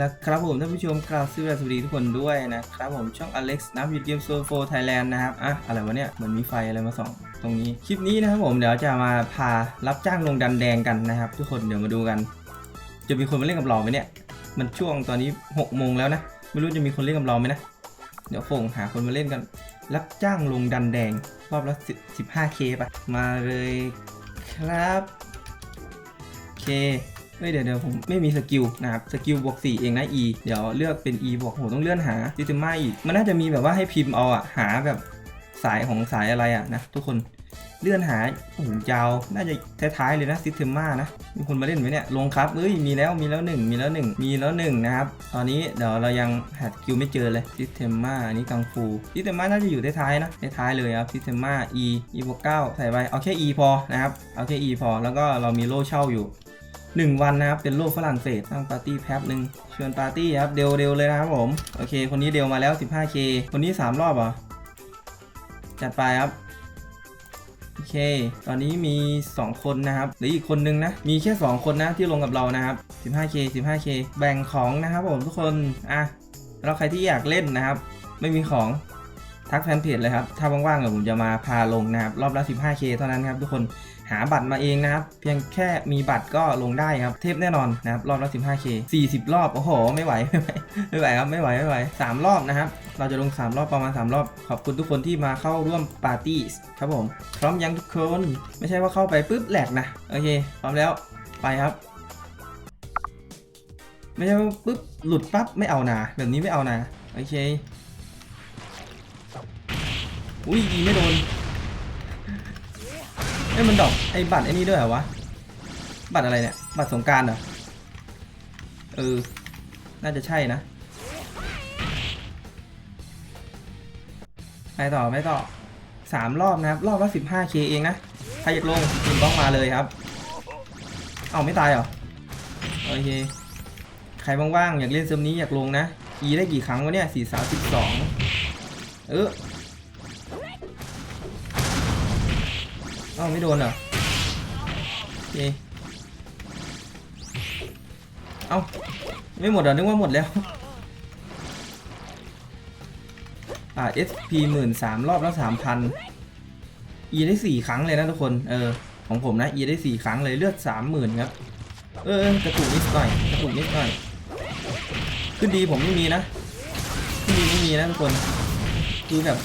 ละครับผมท่านผู้ชมกราบสวัสดีทุกคนด้วยนะครับผมช่อง Alex นะวิดเกมโซโฟไทยแลนด์นะครับอะอะไรวะเนี่ยเหมือนมีไฟอะไรมาส่องตรงนี้คลิปนี้นะครับผมเดี๋ยวจะมาพารับจ้างลงดันแดงกันนะครับ ทุกคนเดี๋ยวมาดูกัน จะมีคนมาเล่นกับเราไหมเนี่ย มันช่วงตอนนี้6โมงแล้วนะไม่รู้จะมีคนเล่นกับเราไหมนะเดี๋ยวคงหาคนมาเล่นกัน รับจ้างลงดันแดงรอบละ10 15k ปะมาเลยครับ โอเค เฮ้ยเดี๋ยวเดี๋ยวผมไม่มีสกิลนะครับสกิลบวก4เองนะ E เดี๋ยวเลือกเป็น E บวกโหต้องเลื่อนหาซิติมาอีก มันน่าจะมีแบบว่าให้พิมพ์เอาอะหาแบบสายของสายอะไรอะนะทุกคนเลื่อนหาโอ้โหยาว น่าจะท้ายๆเลยนะซิติมานะ มีคนมาเล่นไหมเนี่ย ลงครับ เอ้ย มีแล้ว มีแล้วหนึ่งมีแล้วหนึ่งมีแล้วหนึ่งนะครับ ตอนนี้เดี๋ยวเรายังหาสกิลไม่เจอเลยซิสเทมมาอันนี้กังฟูซิสเทมมาน่าจะอยู่ท้ายๆนะ ท้ายๆเลยครับซิสเทมมา E E บวก9ใส่ไป เอาแค่ E พอนะครับ เอาแค่ E พอ แล้วก็เรามีโล่เช่าอยู่ 1 วันนะครับ เป็นโลกฝรั่งเศสตั้งปาร์ตี้แป๊บหนึ่งเชวนปาร์ตี้ครับ เดวเดวเลยนะครับผม โอเค คนนี้เดวมาแล้ว 15k คนนี้ 3 รอบเหรอ จัดไปครับ โอเค ตอนนี้มี 2 คนนะครับ หรืออีกคนนึงนะ มีแค่ 2 คนนะที่ลงกับเรานะครับ 15k 15k แบ่งของนะครับผมทุกคน อะแล้วใครที่อยากเล่นนะครับ ไม่มีของทักแฟนเพจเลยครับ ถ้าว่างๆเดี๋ยวผมจะมาพาลงนะครับ รอบละ 15k เท่านั้นครับทุกคน หาบัตรมาเองนะครับ เพียงแค่มีบัตรก็ลงได้ครับ เทพแน่นอนนะครับรอบละ 15k 40 รอบ โอ้โหไม่ไหวไม่ไหว ไม่ไหวครับ ไม่ไหว ไม่ไหว3รอบนะครับ เราจะลง 3 รอบประมาณ 3 รอบ ขอบคุณทุกคนที่มาเข้าร่วมปาร์ตี้ครับผม พร้อมยังทุกคน ไม่ใช่ว่าเข้าไปปุ๊บแหลกนะ โอเค พร้อมแล้ว ไปครับไม่ใช่ว่าปุ๊บหลุดปั๊บไม่เอานะแบบนี้ไม่เอานะโอเค อุ้ยยิงไม่โดน เอ้ยมันดอกไอ้บัตรไอ้นี่ด้วยเหรอวะ บัตรอะไรเนี่ย บัตรสงกรารเหรอ เออ น่าจะใช่นะ ไปต่อไปต่อสามรอบนะครับ รอบละ 15k เคเองนะ ใครอยากลงยิงต้องมาเลยครับ เอาไม่ตายเหรอ โอเค ใครว่างๆอยากเล่นเซิร์ฟนี้อยากลงนะ e ได้กี่ครั้งวะเนี่ยสี่สามสิบสองเออ อ้าไม่โดนเหรอโอเคเอ้าไม่หมดเหรอนึกว่าหมดแล้ว อ่า SP หมื่นสามรอบแล้วสามพัน E ได้สี่ครั้งเลยนะทุกคน เออ ของผมนะ E ได้สี่ครั้งเลยเลือดสามหมื่นครับ เออกระตุกนิดหน่อยกระตุกนิดหน่อย ขึ้นดีผมไม่มีนะ ขึ้นดีไม่มีนะทุกคน คือแบบ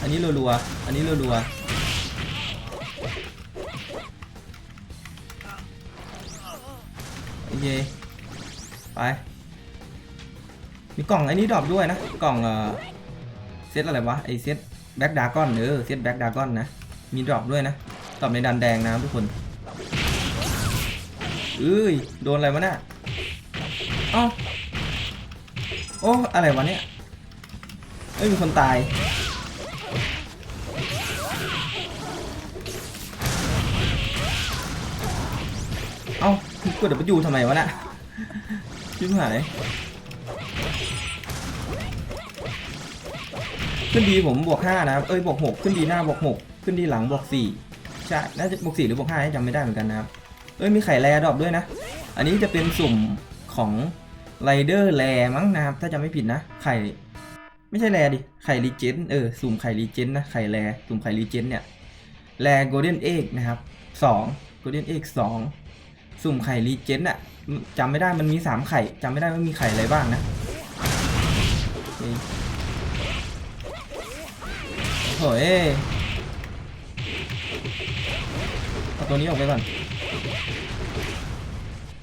อันนี้รัวๆ อันนี้รัวๆ เคไป มีกล่องไอ้นี้ดรอปด้วยนะ กล่องเออเซตอะไรวะไอเซตแบ็กดากอนเออเซตแบ็กดากอนนะ มีดรอปด้วยนะดรอปในดันแดงนะทุกคนเอ้ยโดนอะไรวะเนี่ยเอ้าโอ้อะไรวะเนี่ยเอ้ยมีคนตายเอ้า กด W ทำไมวะน่ะชิบหายขึ้นดีผมบวก5นะครับเอ้ยบวก6ขึ้นดีหน้าบวก6ขึ้นดีหลังบวก4ใช่น่าจะบวก4หรือบวก5ให้จำไม่ได้เหมือนกันนะครับเอ้ยมีไข่แรดรอปด้วยนะ อันนี้จะเป็นสุ่มของไรเดอร์แรมั้งนะครับถ้าจำไม่ผิดนะไข่ไม่ใช่แรดิไข่รีเจนเออสุ่มไข่รีเจนนะไข่แรสุ่มไข่รีเจนเนี่ยแรโกลเด้นเอ็กนะครับ2โกลเด้นเอ็ก2 สุ่มไข่รีเจนอะจำไม่ได้มันมี3ไข่จำไม่ได้ว่ามีไข่อะไรบ้างนะโอ้ยเอาตัวนี้ออกไปก่อน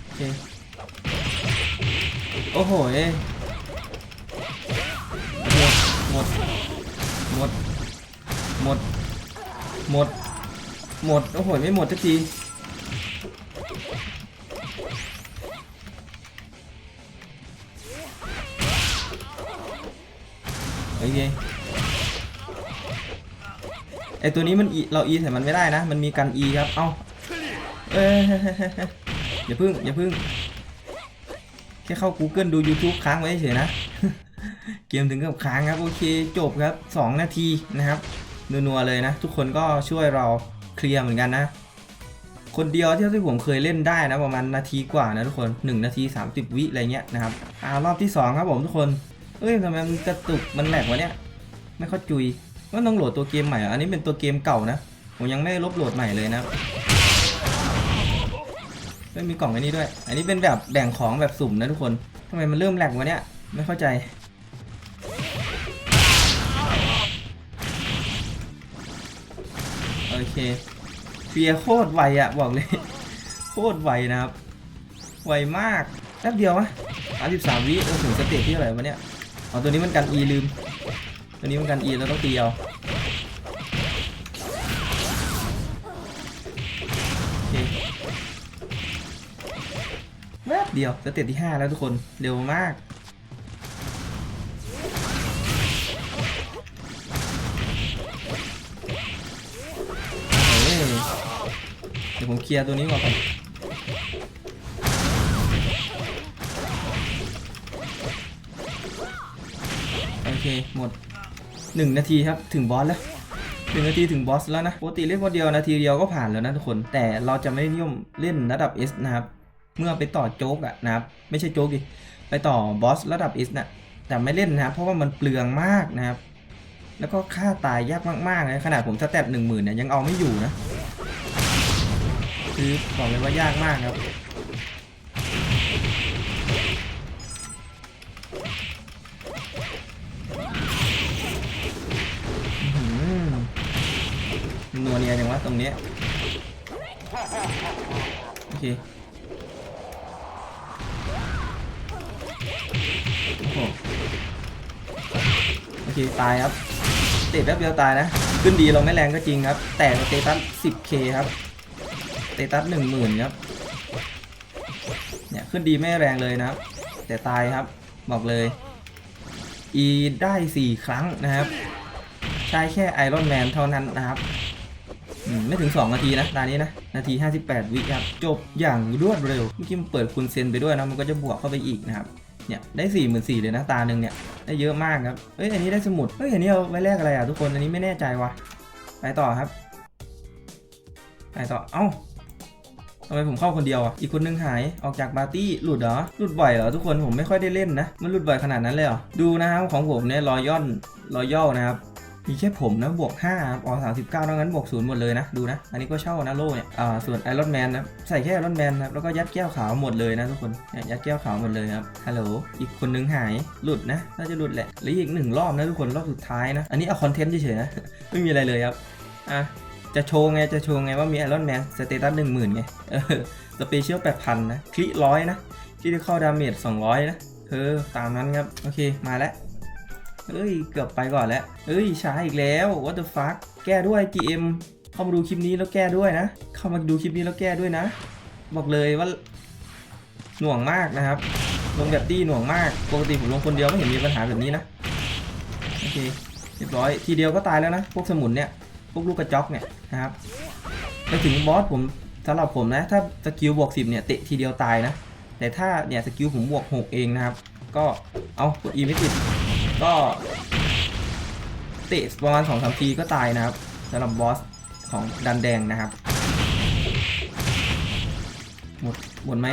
โอเคโอ้โหเอ้ยหมดหมดหมดหมดหมดโอ้โหไม่หมดสักที อเคไอตัวนี้มันเรา E ใส่มันไม่ได้นะ มันมีกัน E ครับ เอ้าเอ้ยอย่าพึ่งอย่าพึ่ง แค่เข้า Google ดู YouTube ค้างไว้เฉยนะ เกมถึงกับค้างครับ โอเค จบครับ 2 นาทีนะครับ นัวๆเลยนะ ทุกคนก็ช่วยเราเคลียร์เหมือนกันนะ คนเดียวที่ที่ผมเคยเล่นได้นะ ประมาณนาทีกว่านะทุกคน 1 นาที 30 วิอะไรเงี้ยนะครับ อ่ารอบที่ 2 ครับผมทุกคน เอ้ยทำไมมันกระตุกมันแหลกวะเนี่ย ไม่เข้าจุยว่าต้องโหลดตัวเกมใหม่อะอันนี้เป็นตัวเกมเก่านะ ผมยังไม่ลบโหลดใหม่เลยนะไม่มีกล่องไอ้นี้ด้วย อันนี้เป็นแบบแบ่งของแบบสุ่มนะทุกคนทำไมมันเริ่มแหลกวะเนี่ย ไม่เข้าใจ โอเคเฟียโคตรไวอะบอกเลย โคตรไวนะครับ ไวมากแป๊บเดียววะ33วิเออถึงสเตจที่อะไรวะเนี่ย เอตัวนี้มันกัน E ลืม ตัวนี้มันกัน E แล้วต้องตีเอาโอเคแวบเดียวสเตจที่ 5 แล้วทุกคน เร็วมากเอ้ยเดี๋ยวผมเคลียร์ตัวนี้ก่อน เคหมด 1 นาทีครับถึงบอสแล้วหนึ่งนาทีถึงบอสแล้วนะปกติเล่นคนเดียวนาทีเดียวก็ผ่านแล้วนะทุกคน แต่เราจะไม่นิยมเล่นระดับ S นะครับ เมื่อไปต่อโจ๊กอะนะครับ ไม่ใช่โจ๊กดิ ไปต่อบอสระดับ S นะแต่ไม่เล่นนะครับเพราะว่ามันเปลืองมากนะครับ แล้วก็ค่าตายยากมากๆเลยขนาดผมสแตทหนึ่งหมื่นเนี่ยยังเอาไม่อยู่นะ คือบอกเลยว่ายากมากครับ นัวเนียอย่างว่าตรงเนี้ยโอเคโอ้โหโอเคตายครับเตะแป๊บเดียวตายนะ ขึ้นดีเราไม่แรงก็จริงครับ แต่สเตตัส 10k ครับสเตตัส10,000ครับเนี่ยขึ้นดีไม่แรงเลยนะครับ แต่ตายครับบอกเลย E ได้ 4 ครั้งนะครับ ใช้แค่ไอรอนแมนเท่านั้นนะครับ ไม่ถึง 2 นาทีนะตานี้นะ นาที 58 วิครับ จบอย่างรวดเร็ว เมื่อกี้มันเปิดคุณเซนไปด้วยนะ มันก็จะบวกเข้าไปอีกนะครับ เนี่ย ได้4 4 0 0 0เลยนะ ตาหนึ่งเนี่ย ได้เยอะมากครับ เอ้ย อันนี้ได้สมุดเฮ้ย อันนี้เอาไว้แลกอะไรอะทุกคน อันนี้ไม่แน่ใจวะไปต่อครับ ไปต่อ เอ้าทำไมผมเข้าคนเดียวอะ อีกคนนึงหาย ออกจากปาร์ตี้ หลุดเหรอ หลุดบ่อยเหรอทุกคน ผมไม่ค่อยได้เล่นนะ มันหลุดบ่อยขนาดนั้นเลยเหรอ ดูนะครับของผมเนี่ยรอยย่อนรอยย่อนะครับ มีแค่ผมนะบวก5ครับอ๋อ39ดังนั้นบวก0หมดเลยนะ ดูนะ อันนี้ก็เช่านะโล่เนี่ยอ่าส่วนไอรอนแมนนะใส่แค่ไอรอนแมนครับแล้วก็ยัดแก้วขาวหมดเลยนะทุกคนเนี่ยยัดแก้วขาวหมดเลยครับฮัลโหลอีกคนนึงหายหลุดนะน่าจะหลุดแหละเหรืออีกหนึ่งรอบนะทุกคนรอบสุดท้ายนะอันนี้เอาคอนเทนต์เฉยๆนะไม่มีอะไรเลยครับอะจะโชว์ไงจะโชว์ไงว่ามีไอรอนแมนสเตตัสหนึ่งหมื่นไงเออสเปเชียลแปดพันนะคลิร้อยนะที่ได้เข้าดาเมจสองร้อยนะเออตามนั้นครับโอเคมาแล้ว เอ้ย เกือบไปก่อนแล้ว เอ้ยช้าอีกแล้ว what the fuck แก้ด้วย GM เข้ามาดูคลิปนี้แล้วแก้ด้วยนะ เข้ามาดูคลิปนี้แล้วแก้ด้วยนะ บอกเลยว่าหน่วงมากนะครับ ลงแบบตี้หน่วงมาก ปกติผมลงคนเดียวไม่เห็นมีปัญหาแบบนี้นะ โอเค เรียบร้อย ทีเดียวก็ตายแล้วนะ พวกสมุนเนี่ย พวกลูกกระจอกเนี่ยนะครับไปถึงบอสผมสำหรับผมนะ ถ้าสกิลบวก10เนี่ยเตะทีเดียวตายนะ แต่ถ้าเนี่ยสกิลผมบวก6เองนะครับ ก็เอากด E ไม่ติด ก็เตะประมาณ2-3ทีก็ตายนะครับสำหรับบอสของดันแดงนะครับ หมดหมดไหม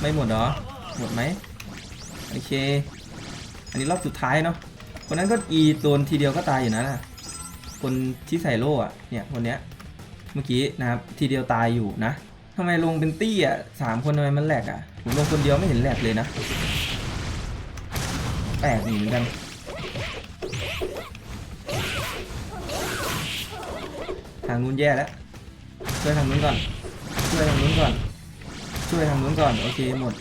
ไม่หมดหรอหมดไหมโอเค อันนี้รอบสุดท้ายเนาะคนนั้นก็ E ตัวทีเดียวก็ตายอยู่นะนะคนที่ใส่โล่อะเนี่ยคนเนี้ยเมื่อกี้นะครับทีเดียวตายอยู่นะทำไมลงเป็นตี้อะสามคนทำไมมันแหลกอะผมลงคนเดียวไม่เห็นแหลกเลยนะแปลกเหมือนกัน ทางนู้นแย่แล้วช่วยทางนู้นก่อน ช่วยทางนู้นก่อน ช่วยทางนู้นก่อน โอเคหมด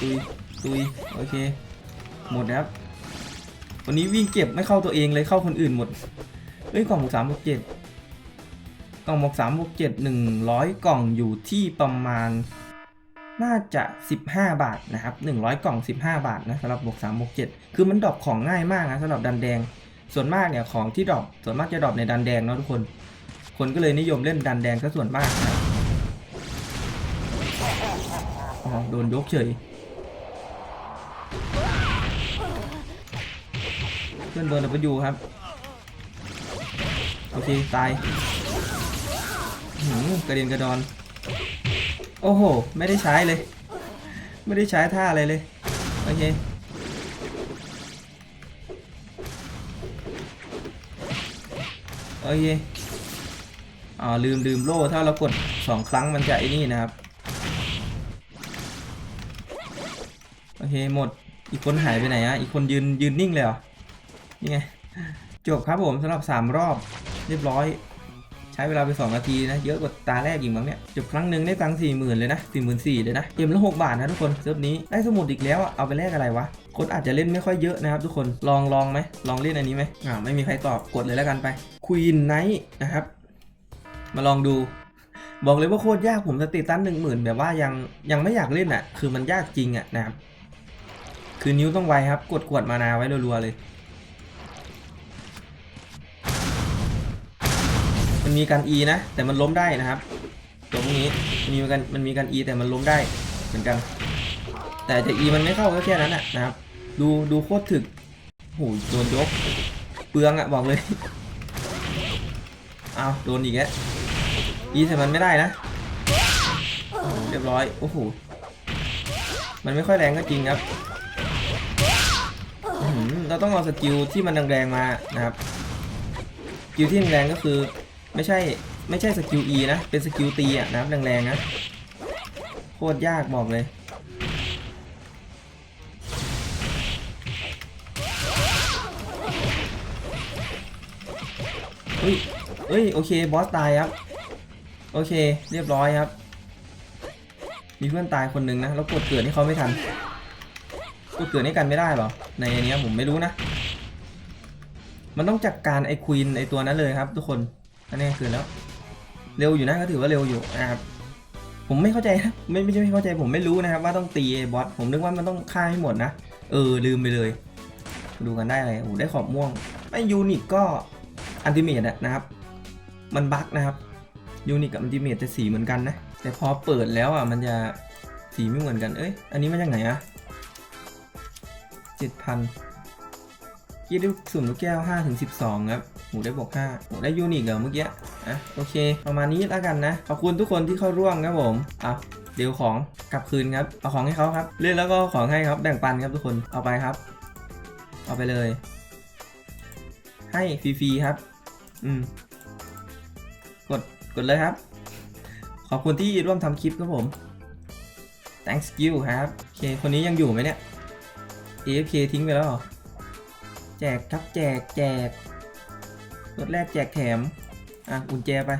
ตุย ตุย โอเค หมดนะครับ วันนี้วิ่งเก็บไม่เข้าตัวเองเลยเข้าคนอื่นหมด เอ้ยกล่องหมวกสามบวกเจ็ดกล่องหมวกสามบวกเจ็ดหนึ่งร้อยกล่องอยู่ที่ประมาณ น่าจะ 15 บาทนะครับ 100 กล่อง 15 บาทนะสำหรับบวก3บวก7คือมันดรอปของง่ายมากนะสำหรับดันแดง ส่วนมากเนี่ยของที่ดรอปส่วนมากจะดรอปในดันแดงเนาะทุกคน คนก็เลยนิยมเล่นดันแดงซะส่วนมากนะอ๋อโดนยกเฉย เพื่อนโดนดับยูครับ โอเค ตายหืมกระเด็นกระดอน โอ้โห ไม่ได้ใช้เลย ไม่ได้ใช้ท่าอะไรเลย โอเค อเคอ๋อลืมลืมโล่ถ้าเรากดสองครั้งมันจะไอ้นี่นะครับ โอเคหมดอีกคนหายไปไหนอะอีกคนยืนยืนนิ่งเลยเหรอ นี่ไง จบครับผมสำหรับ 3 รอบเรียบร้อย ช้เวลาไป2นาทีนะ เยอะกว่าตาแรกอีกมั้งเนี่ยจบครั้งหนึ่งได้ตังค์สี่หมื่นเลยนะสี่หมื่นสี่เลยนะเกมละหกบาทนะทุกคนเซิร์ฟนี้ได้สมุดอีกแล้วอะเอาไปแลกอะไรวะคนอาจจะเล่นไม่ค่อยเยอะนะครับทุกคนลองลองไหมลองเล่นอันนี้ไหมอ่าไม่มีใครตอบกดเลยแล้วกันไป Queen Knight นะครับมาลองดูบอกเลยว่าโคตรยากผมสติตันหนึ่งหมื่นแบบว่ายังยังไม่อยากเล่นอะคือมันยากจริงอะนะครับคือนิ้วต้องไวครับ กดกวดมานาไว้รัวๆเลย มันมีการ E นะ แต่มันล้มได้นะครับตัวพวกนี้มันมีกันมันมีการ E แต่มันล้มได้เหมือนกัน แต่จะ E มันไม่เข้าก็แค่นั้นนะนะครับ ดูดูโคตรถึกโหโดนยกเปลืองอะบอกเลยเอาโดนอีกแล้ว E แต่มันไม่ได้นะ เรียบร้อยโอ้โหมันไม่ค่อยแรงก็จริงครับเราต้องเอาสกิลที่มันแรงๆมานะครับสกิลที่แรงก็คือ ไม่ใช่ไม่ใช่สกิล E นะ เป็นสกิลตีอะนะแรงๆนะ โคตรยากบอกเลยเฮ้ยเฮ้ย โอเค บอสตายครับ โอเค เรียบร้อยครับ มีเพื่อนตายคนหนึ่งนะ แล้วกดเกิดให้เขาไม่ทัน กดเกิดให้กันไม่ได้หรอ ในอันนี้ผมไม่รู้นะ มันต้องจัดการไอ้ควีนไอ้ตัวนั้นเลยครับทุกคน อันนี้คือแล้ว เร็วอยู่นะก็ถือว่าเร็วอยู่นะครับ ผมไม่เข้าใจนะไม่ไม่ใช่ไม่เข้าใจผมไม่รู้นะครับ ว่าต้องตีบอสผมนึกว่ามันต้องฆ่าให้หมดนะเออลืมไปเลย ดูกันได้อะไรโอ้โหได้ขอบม่วงไม่ยูนิคก็อันติเมตนะครับ มันบั๊กนะครับยูนิคกับอันติเมตจะสีเหมือนกันนะแต่พอเปิดแล้วอะมันจะสีไม่เหมือนกันเอ้ยอันนี้มาจากไหนอะเจ็ดพันกี้ได้สุ่มลูกแก้ว5ถึง12ครับ หมูได้บวก5หมูได้ยูนิคเหรอเมื่อกี้อะโอเค ประมาณนี้แล้วกันนะ ขอบคุณทุกคนที่เข้าร่วมครับผมอะเดี๋ยวของกลับคืนครับ เอาของให้เขาครับ เล่นแล้วก็ของให้ครับ แบ่งปันครับทุกคน เอาไปครับ เอาไปเลย ให้ฟรีๆครับ อืม กด กดเลยครับ ขอบคุณที่ร่วมทำคลิปครับผม thanks you ครับ โอเค คนนี้ยังอยู่ไหมเนี่ย AFK ทิ้งไปแล้วเหรอแจกครับแจกแจก รถแรกแจกแถม อะกุญแจไป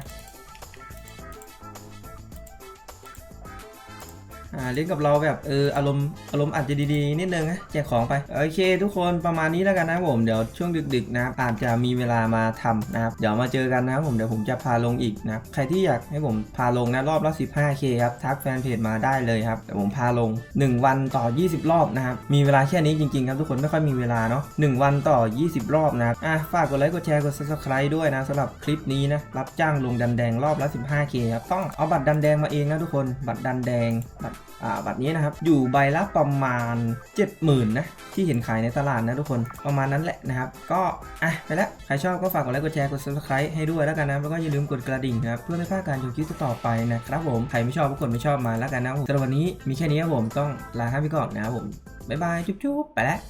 อ่าเล่นกับเราแบบเอออารมณ์อารมณ์อาจจะดีๆนิดนึงนะแจกของไปโอเค ทุกคนประมาณนี้แล้วกันนะผมเดี๋ยวช่วงดึกๆนะอาจจะมีเวลามาทำนะครับเดี๋ยวมาเจอกันนะผมเดี๋ยวผมจะพาลงอีกนะใครที่อยากให้ผมพาลงนะรอบละ 15k ครับทักแฟนเพจมาได้เลยครับเดี๋ยวผมพาลง 1 วันต่อ 20 รอบนะครับมีเวลาแค่นี้จริงๆครับทุกคนไม่ค่อยมีเวลาเนาะ1วันต่อ 20 รอบนะครับอะฝากกดไลค์กดแชร์กด subscribe ด้วยนะสำหรับคลิปนี้นะรับจ้างลงดันแดงรอบละ 15k ครับต้องเอาบัตรดันแดงมาเองนะทุกคนบัตรดันแดงบัตรบัตรนี้นะครับ อยู่ใบละประมาณ 70,000นะ ที่เห็นขายในตลาดนะทุกคน ประมาณนั้นแหละนะครับ ก็อะไปแล้วใครชอบก็ฝากกดไลค์ กดแชร์ กด subscribe ให้ด้วยแล้วกันนะ แล้วก็อย่าลืมกดกระดิ่งนะครับ เพื่อไม่พลาดการชมคลิปต่อไปนะครับผม ใครไม่ชอบก็กดไม่ชอบมาแล้วกันนะผมสำหรับวันนี้มีแค่นี้ครับผม ต้องลาท่านไปก่อนนะครับผม บ๊ายบาย จุ๊บๆ ไปแล้ว